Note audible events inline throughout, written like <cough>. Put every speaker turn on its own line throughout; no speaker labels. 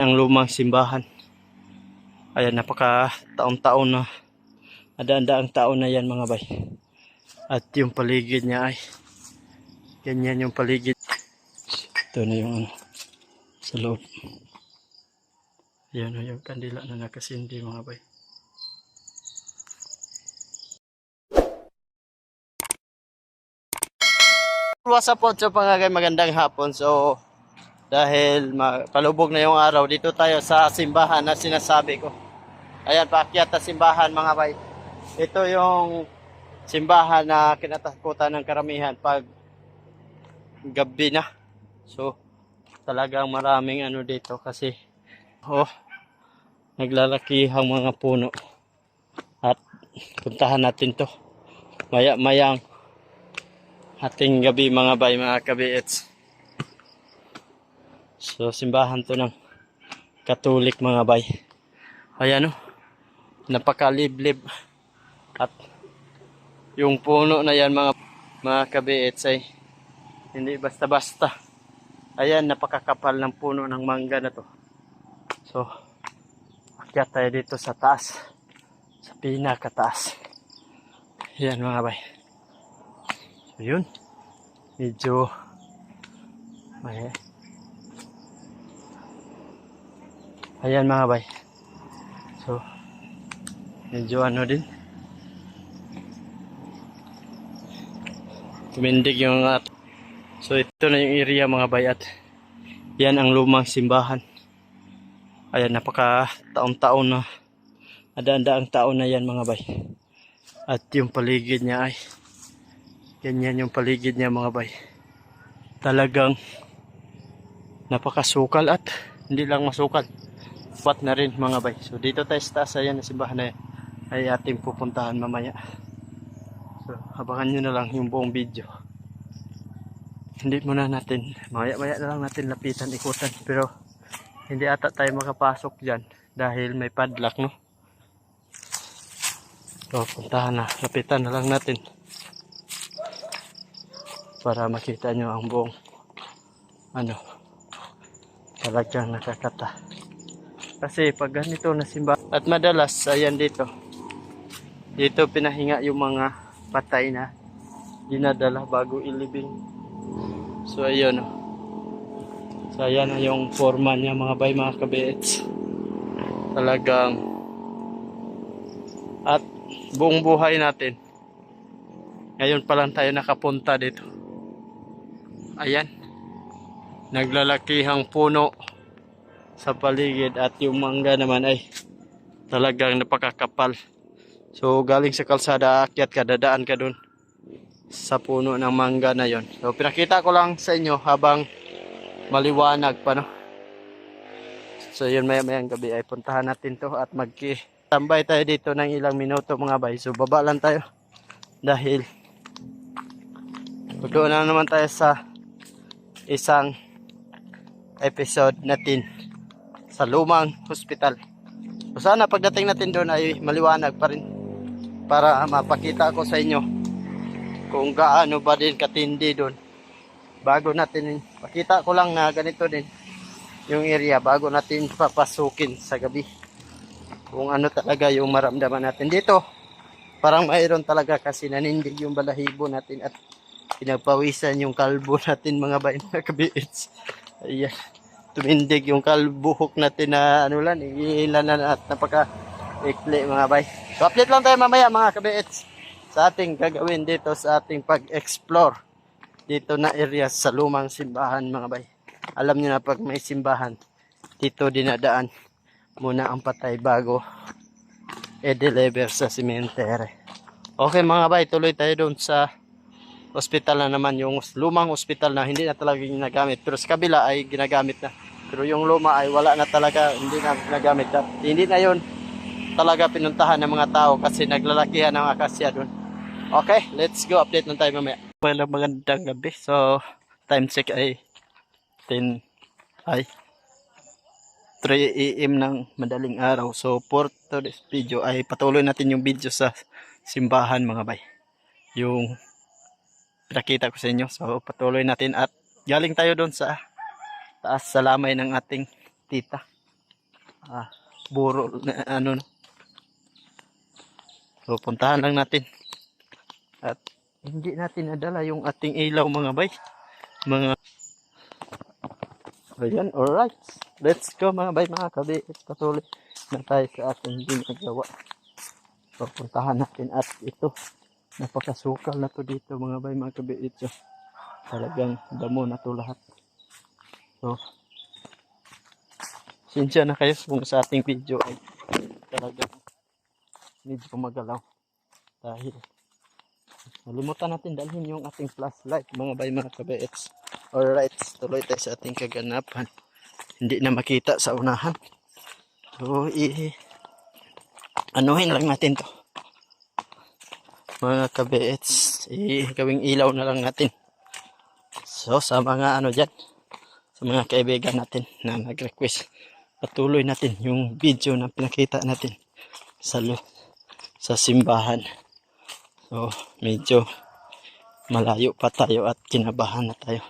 ang lumang simbahan. Ayan, napaka taon-taon na adaan-daang taon na yan mga bay. At yung paligid niya ay ganyan yung paligid. Ito na yung ano sa loob. Ayan o yung kandila na nakasindi mga bay. What's up po sa pangagay magandang hapon. So, dahil palubog na yung araw, dito tayo sa simbahan na sinasabi ko. Ayan, paakyat na simbahan mga bay. Ito yung simbahan na kinatakutan ng karamihan pag gabi na. So, talagang maraming ano dito kasi oh, naglalakihang mga puno. At puntahan natin to. Maya-mayang ating gabi mga bay, mga kabiits. So, simbahan to ng Katolik mga bay. Ayan o, napakaliblib. At yung puno na yan mga, mga kabiits ay hindi basta-basta. Ayan, napakakapal ng puno ng mangga na to. So, akyat tayo dito sa taas. Sa pinakataas. Ayan mga bay. So, yun. Medyo may Ayan mga bay. So, medyo ano din. Tumindig yung at So, ito na yung area mga bay at yan ang lumang simbahan. Ayan, napaka taon-taon na adaan-daang taon na yan mga bay. At yung paligid niya ay ganyan yung paligid niya mga bay. Talagang napakasukal at hindi lang masukal. Pat na rin mga bay. So dito tayo sa taas ayan na simbahan na ay ating pupuntahan mamaya. So abangan nyo na lang yung buong video. Hindi muna natin, maya-maya na lang natin lapitan, ikutan. Pero hindi ata tayo makapasok dyan dahil may padlock no. So puntahan na, lapitan na lang natin para makita nyo ang buong ano talagang nakakata kasi pag ganito na simba. At madalas ayan dito. Dito pinahinga yung mga patay na dinadala bago ilibing. So ayun oh. so ayan na yung forma niya mga bay mga kabeets talagang at buong buhay natin. Ngayon pa lang tayo nakapunta dito. Ayan. Naglalakihang puno sa paligid at yung mangga naman ay talagang napakakapal. So galing sa kalsada akyat ka dadaan ka dun sa puno ng mangga na yon so pinakita ko lang sa inyo habang maliwanag pa no? So yun maya mayang gabi ay puntahan natin to at magki tambay tayo dito ng ilang minuto mga bay. So baba lang tayo dahil na naman tayo sa isang episode natin sa lumang hospital. So sana pagdating natin doon ay maliwanag pa rin para mapakita ko sa inyo kung gaano ba din katindi doon. Bago natin, pakita ko lang na ganito din yung area bago natin papasukin sa gabi. Kung ano talaga yung maramdaman natin dito. Parang mayroon talaga kasi nanindig yung balahibo natin at pinagpawisan yung kalbo <laughs> natin mga bayan na kabiits. Ayan. Tumindig yung kalbuhok natin na ano lang, ilan na at napaka ikli mga bay. So update lang tayo mamaya mga kabiits sa ating gagawin dito sa ating pag-explore dito na area sa lumang simbahan mga bay. Alam niyo na pag may simbahan, dito dinadaan muna ang patay bago i-deliver sa sementere. Okay mga bay, tuloy tayo doon sa hospital na naman yung lumang hospital na hindi na talaga ginagamit. Pero sa kabila ay ginagamit na. Pero yung luma ay wala na talaga hindi na ginagamit na. Hindi na yun talaga pinuntahan ng mga tao kasi naglalakihan ng akasya doon okay let's go update lang tayo mamaya. Well magandang gabi. So time check ay 10 ay 3 am ng madaling araw. So for today's video ay patuloy natin yung video sa simbahan mga bay. Yung pinakita ko sa inyo. So patuloy natin at galing tayo doon sa taas sa lamay ng ating tita. ah, buro na ano no. So puntahan lang natin. At hindi natin nadala yung ating ilaw mga bay. Mga Ayan, alright. Let's go mga bay mga kabi. Patuloy na tayo sa ating ginagawa. So puntahan natin at ito. Napakasukal na to dito mga bay mga kabi. Ito. Talagang damo na to lahat. So Sinsya na kayo kung sa ating video ay talagang medyo magalaw. Dahil nalimutan natin dalhin yung ating flashlight mga bay mga kabaits. Alright, tuloy tayo sa ating kaganapan. Hindi na makita sa unahan. So, i anuhin lang natin to. Mga kabaits, i gawing ilaw na lang natin. So, sa mga ano dyan, sa mga kaibigan natin na nag-request, patuloy natin yung video na pinakita natin sa sa simbahan. So, medyo malayo pa tayo at kinabahan na tayo.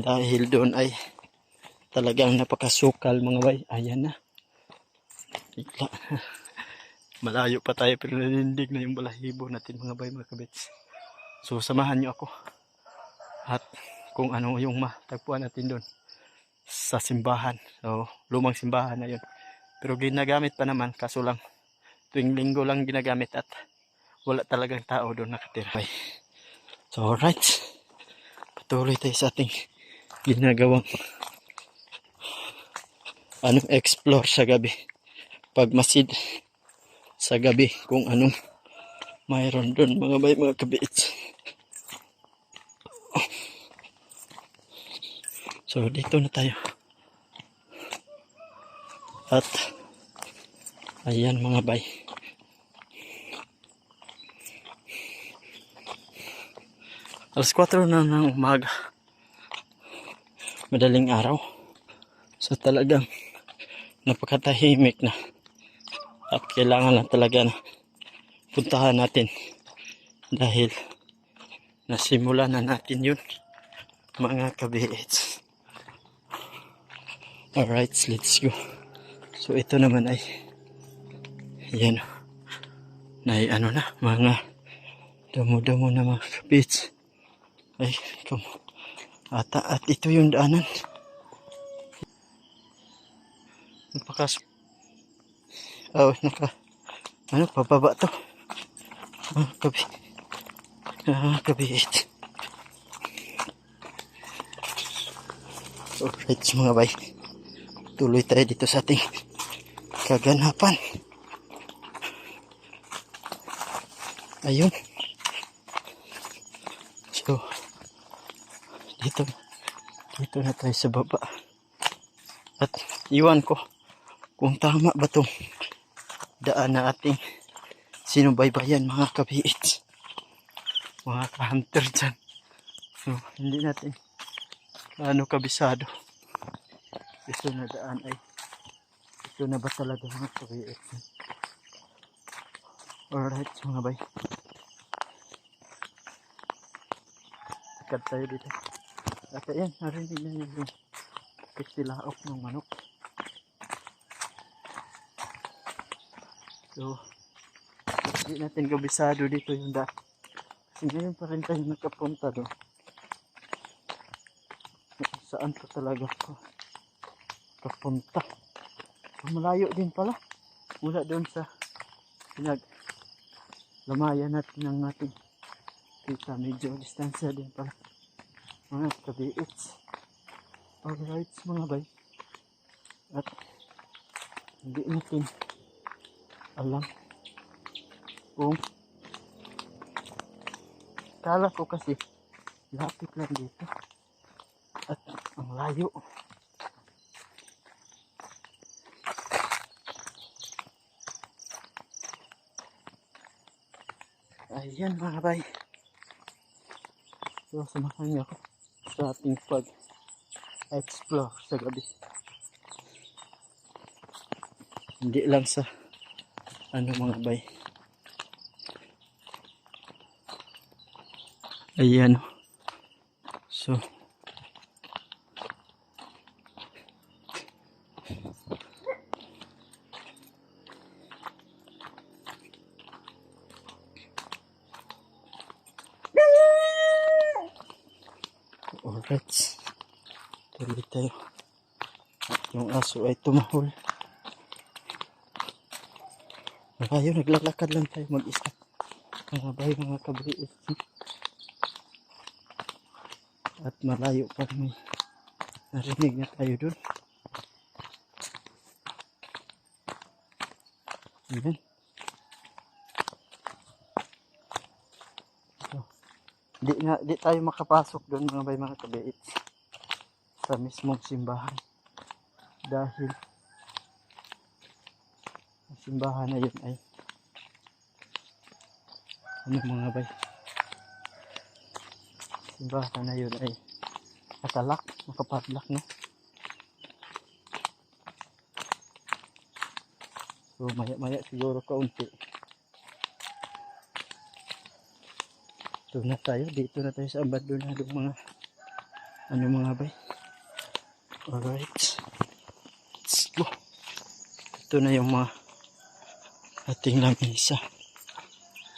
Dahil doon ay talagang napakasukal mga bay. Ayan na. Bigla. Malayo pa tayo pero nanindig na yung balahibo natin mga bay mga kabits. So, samahan nyo ako. At kung ano yung matagpuan natin doon sa simbahan. So, lumang simbahan na yun. Pero ginagamit pa naman, kaso lang, tuwing linggo lang ginagamit at wala talagang tao doon nakatira. Okay. So, alright. Patuloy tayo sa ating ginagawang ano, explore sa gabi. Pagmasid sa gabi kung anong mayroon doon mga bay mga kabiits. So, dito na tayo. At, ayan mga bay. Alas 4 na ng umaga. Madaling araw. So, talagang napakatahimik na. At kailangan lang talaga na puntahan natin. Dahil nasimula na natin yun mga kabiits. Alright, let's go. So ito naman ay yan na ano na mga damo-damo na mga kabiits. Ay, come. Ata, at ito yung daanan. Napakas... Oh, naka... Ano, pababa to. Ah, kabi... Ah, kabiit. Alright mga bay. Tuloy tayo dito sa ating kaganapan. Ayun. So, dito, dito na tayo sa baba. At iwan ko kung tama ba itong daan na ating sinubaybayan mga kabiit. Mga ka-hunter dyan. So, hindi natin ano kabisado. Ito na daan ay ito na ba talaga mga kabiit? Alright mga bay. Ikad tayo dito. At ayan, narinig na yung kitilaok ng manok. So, hindi natin kabisado dito yung da. Kasi ngayon pa rin tayo nakapunta doon. Saan pa talaga ko kapunta. So, malayo din pala. Mula doon sa pinag lamayan natin ng ating kita. Medyo distansya din pala. Mga kabiits. Alright mga bay. At hindi natin alam. Kung kala ko kasi lapit lang dito. At ang layo. Ayan mga bay. So samahan niyo ako sa ating pag explore sa gabi. Hindi lang sa ano mga bay? Ayan. So. Alright. Tuloy tayo. Yung aso ay tumahol. Ayaw, naglalakad lang tayo mag-isa. Mga bay, mga kabriit. At malayo pa may narinig na tayo dun. Ayan. Di, na, di tayo makapasok doon mga bay mga kabiit sa mismong simbahan dahil simbahan na yun ay. Ano mga bay? Simbahan na yun ay. Nakalak nakapadlock no? So maya maya siguro kaunti. Ito na tayo dito na tayo sa abandonadong mga ano mga bay? Alright. Let's go. Ito na yung mga ating lamisa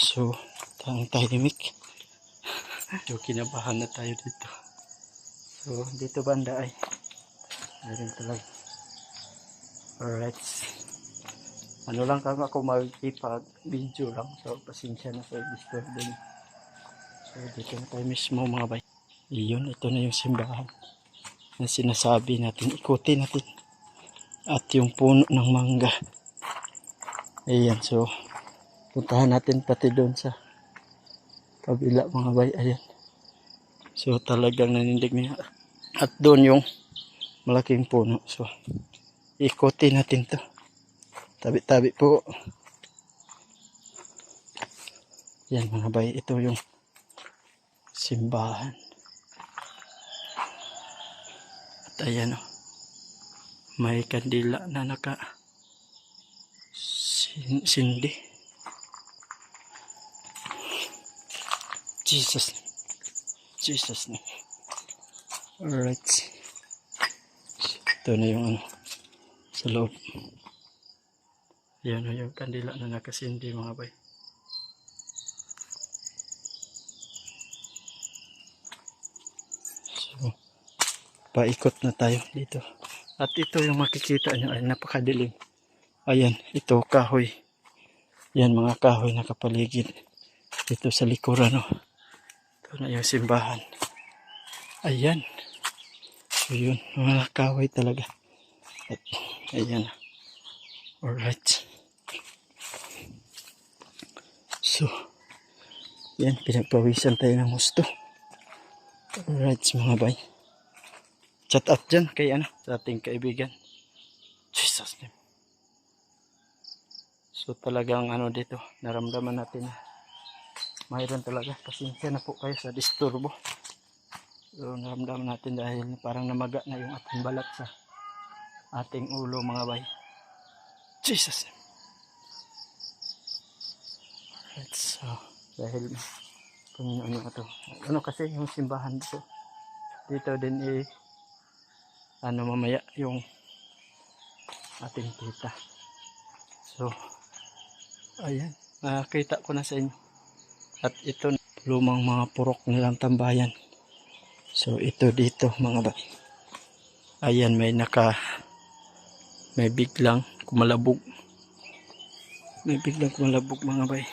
so tang tahimik. So kinabahan na tayo dito. So dito banda ay. Meron talaga. Alright. Ano lang kami ako magpipag video lang. So pasensya na sa disturb din. So dito na tayo mismo mga bay. Iyon ito na yung simbahan na sinasabi natin. Ikutin natin at yung puno ng mangga ayan so puntahan natin pati doon sa kabila mga bay. Ayan. So talagang nanindig niya. At doon yung malaking puno. So ikutin natin to. Tabi tabi po. Yan mga bay ito yung simbahan. At ayan o may kandila na naka sindi Jesus. Jesus name. Alright. Ito na yung ano sa loob. Yan yung kandila na nakasindi mga bay. So, paikot na tayo dito. At ito yung makikita nyo ay napakadilim. Ayan, ito kahoy. Yan mga kahoy na kapaligid. Dito sa likuran, no. Ito na yung simbahan. Ayan. So yun, mga kahoy talaga. At, ayan. Alright. So, yan, pinagpawisan tayo ng gusto. Alright, mga bay. Chat up dyan kay ano, sa ating kaibigan. Jesus name. So talagang ano dito, naramdaman natin na mayroon talaga. Pasensya na po kayo sa disturbo. So naramdaman natin dahil parang namaga na yung ating balat sa ating ulo mga bay. Jesus. Alright, so dahil Panginoon yung ito. Ano kasi yung simbahan dito. Dito din eh ano mamaya yung ating tita. So, ayan, nakakita ko na sa inyo. At ito, lumang mga purok nilang tambayan. So, ito dito mga bay. Ayan, may naka, may biglang kumalabog. May biglang kumalabog mga bay.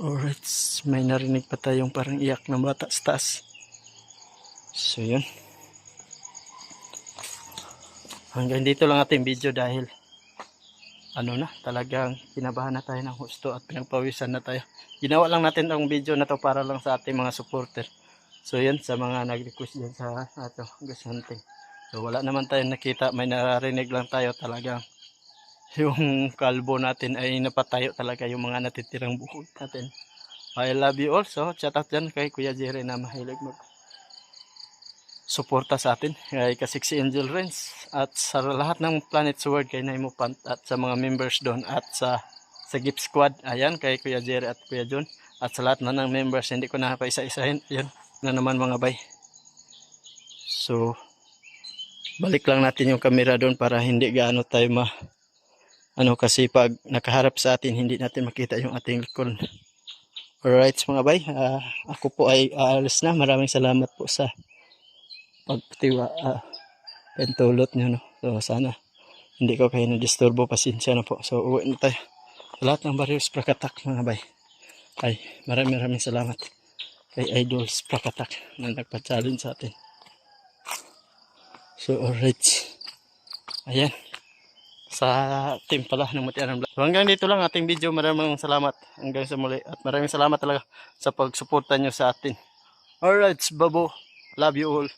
Alright, may narinig pa tayong parang iyak ng bata sa taas. So, yun. Hanggang dito lang ating video dahil ano na, talagang kinabahan na tayo ng husto at pinagpawisan na tayo. Ginawa lang natin ang video na to para lang sa ating mga supporter. So yun, sa mga nag-request dyan sa ato, gas hunting. So wala naman tayong nakita, may nararinig lang tayo talagang yung kalbo natin ay napatayo talaga yung mga natitirang buhok natin. I love you all. So, shout out dyan kay Kuya Jerry na mahilig mag suporta sa atin kay Kasiksi Angel Rens at sa lahat ng Planet Sword kay Naimo Pant at sa mga members doon at sa sa Gift Squad. Ayan kay Kuya Jerry at Kuya John at sa lahat na ng members hindi ko na pa isa-isahin ayan na naman mga bay. So balik lang natin yung camera doon para hindi gaano tayo ma ano kasi pag nakaharap sa atin hindi natin makita yung ating likod Alright mga bay, ah, ako po ay aalis na. Maraming salamat po sa pagtiwa, uh, pentulot nyo. No? So sana hindi ko kayo na-disturbo. Pasensya na po. So uwi na tayo. Lahat ng barrios Prakatak mga bay. Ay maraming maraming salamat kay Idols Prakatak na nagpa-challenge sa atin. So alright. Ayan. Sa team pala ng Mutianan Vlog. So hanggang dito lang ating video. Maraming salamat hanggang sa muli. At maraming salamat talaga sa pagsuporta nyo sa atin. Alright, babo. Love you all.